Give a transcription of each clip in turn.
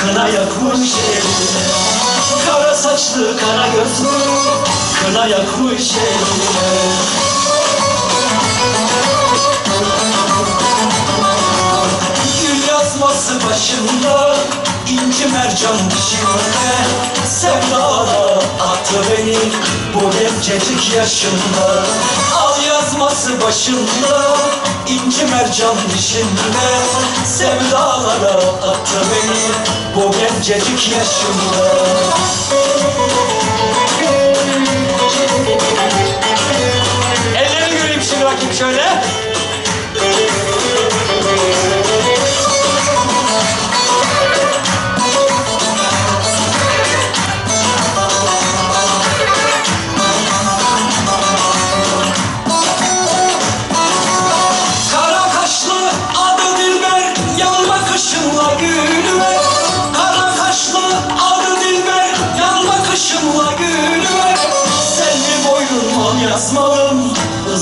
kına yakmış eline Kara saçlı kara gözlü kına yakmış eline Gül yazması başında inci mercan dişinde Sevdala attı beni bu gencecik yaşında. Al yazması başında inci mercan dişinde Sevdalara attı beni bu gencecik yaşında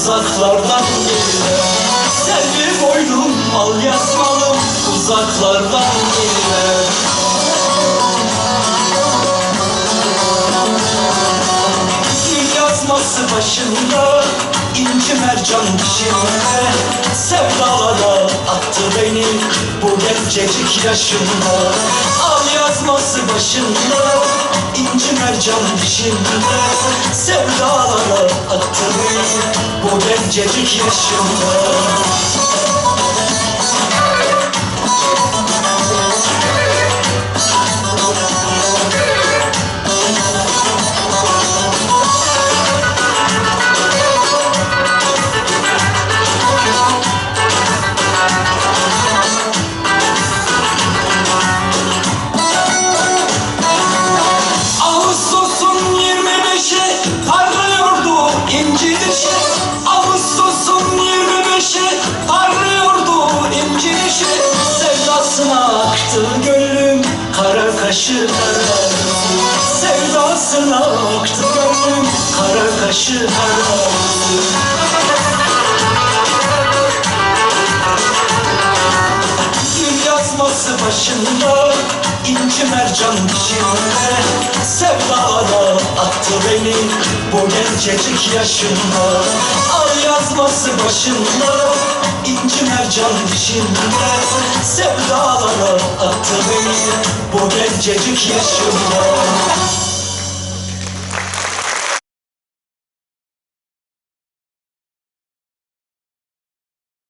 Uzaklardan geliver Selvi boynum al yazmalım Uzaklardan geliver Gül yazması başında inci mercan dişinde Sevdalara attı beni bu gencecik yaşında Al yazması başında inci mercan dişinde Sevdalara attı beni bu gencecik yaşında Aktı gönlüm kara kaşı karardı Sevdasına aktı gönlüm kara kaşı karardı yazması başında inci mercan dişinde. Sevdalara attı beni bu gencecik yaşında. Al yazması başında inci mercan dişinde Sevdalara attı beni bu gencecik yaşında